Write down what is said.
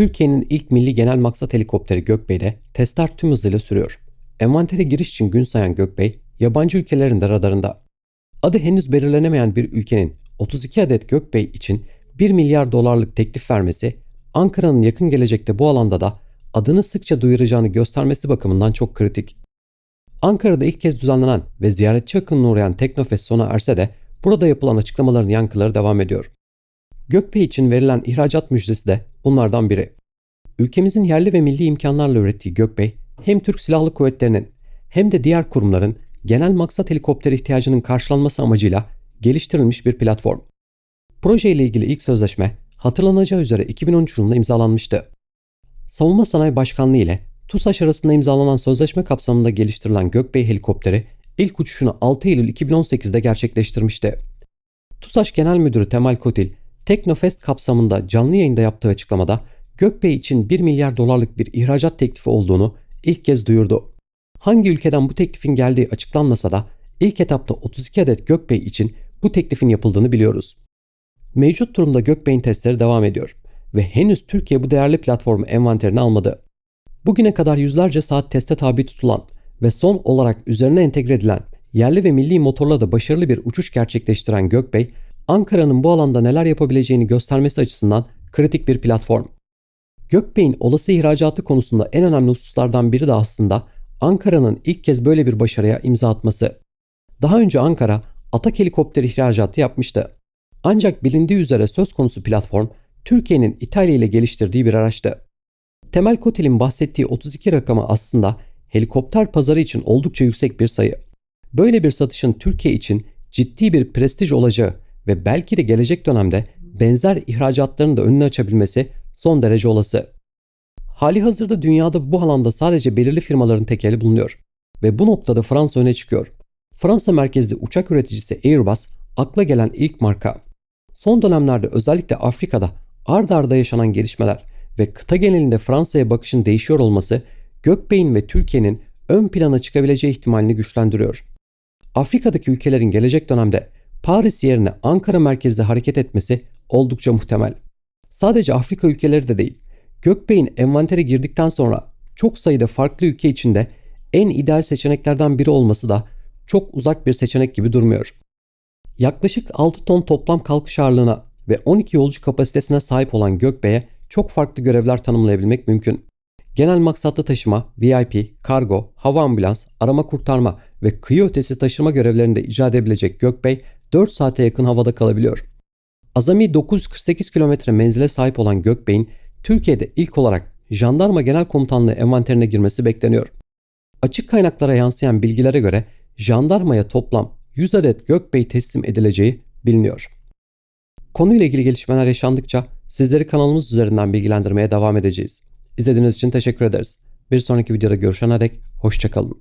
Türkiye'nin ilk milli genel maksat helikopteri Gökbey'de testler tüm hızıyla sürüyor. Envantere giriş için gün sayan Gökbey, yabancı ülkelerin de radarında. Adı henüz belirlenemeyen bir ülkenin 32 adet Gökbey için 1 milyar dolarlık teklif vermesi, Ankara'nın yakın gelecekte bu alanda da adını sıkça duyuracağını göstermesi bakımından çok kritik. Ankara'da ilk kez düzenlenen ve ziyaretçi akınına uğrayan Teknofest sona erse de burada yapılan açıklamaların yankıları devam ediyor. Gökbey için verilen ihracat müjdesi de bunlardan biri. Ülkemizin yerli ve milli imkanlarla ürettiği Gökbey, hem Türk Silahlı Kuvvetleri'nin hem de diğer kurumların genel maksat helikopter ihtiyacının karşılanması amacıyla geliştirilmiş bir platform. Proje ile ilgili ilk sözleşme hatırlanacağı üzere 2013 yılında imzalanmıştı. Savunma Sanayi Başkanlığı ile TUSAŞ arasında imzalanan sözleşme kapsamında geliştirilen Gökbey helikopteri ilk uçuşunu 6 Eylül 2018'de gerçekleştirmişti. TUSAŞ Genel Müdürü Temal Kotil, Teknofest kapsamında canlı yayında yaptığı açıklamada Gökbey için 1 milyar dolarlık bir ihracat teklifi olduğunu ilk kez duyurdu. Hangi ülkeden bu teklifin geldiği açıklanmasa da ilk etapta 32 adet Gökbey için bu teklifin yapıldığını biliyoruz. Mevcut durumda Gökbey'in testleri devam ediyor ve henüz Türkiye bu değerli platformu envanterine almadı. Bugüne kadar yüzlerce saat teste tabi tutulan ve son olarak üzerine entegre edilen yerli ve milli motorla da başarılı bir uçuş gerçekleştiren Gökbey, Ankara'nın bu alanda neler yapabileceğini göstermesi açısından kritik bir platform. Gökbey'in olası ihracatı konusunda en önemli hususlardan biri de aslında Ankara'nın ilk kez böyle bir başarıya imza atması. Daha önce Ankara Atak helikopter ihracatı yapmıştı. Ancak bilindiği üzere söz konusu platform Türkiye'nin İtalya ile geliştirdiği bir araçtı. Temel Kotil'in bahsettiği 32 rakamı aslında helikopter pazarı için oldukça yüksek bir sayı. Böyle bir satışın Türkiye için ciddi bir prestij olacağı ve belki de gelecek dönemde benzer ihracatların da önünü açabilmesi son derece olası. Hali hazırda dünyada bu alanda sadece belirli firmaların tekeli bulunuyor ve bu noktada Fransa öne çıkıyor. Fransa merkezli uçak üreticisi Airbus akla gelen ilk marka. Son dönemlerde özellikle Afrika'da ard arda yaşanan gelişmeler ve kıta genelinde Fransa'ya bakışın değişiyor olması Gökbey'in ve Türkiye'nin ön plana çıkabileceği ihtimalini güçlendiriyor. Afrika'daki ülkelerin gelecek dönemde Paris yerine Ankara merkezde hareket etmesi oldukça muhtemel. Sadece Afrika ülkeleri de değil, Gökbey'in envantere girdikten sonra çok sayıda farklı ülke içinde en ideal seçeneklerden biri olması da çok uzak bir seçenek gibi durmuyor. Yaklaşık 6 ton toplam kalkış ağırlığına ve 12 yolcu kapasitesine sahip olan Gökbey'e çok farklı görevler tanımlayabilmek mümkün. Genel maksatlı taşıma, VIP, kargo, hava ambulans, arama kurtarma ve kıyı ötesi taşıma görevlerinde icra edebilecek Gökbey 4 saate yakın havada kalabiliyor. Azami 948 kilometre menzile sahip olan Gökbey'in Türkiye'de ilk olarak Jandarma Genel Komutanlığı envanterine girmesi bekleniyor. Açık kaynaklara yansıyan bilgilere göre jandarmaya toplam 100 adet Gökbey teslim edileceği biliniyor. Konuyla ilgili gelişmeler yaşandıkça sizleri kanalımız üzerinden bilgilendirmeye devam edeceğiz. İzlediğiniz için teşekkür ederiz. Bir sonraki videoda görüşene dek hoşçakalın.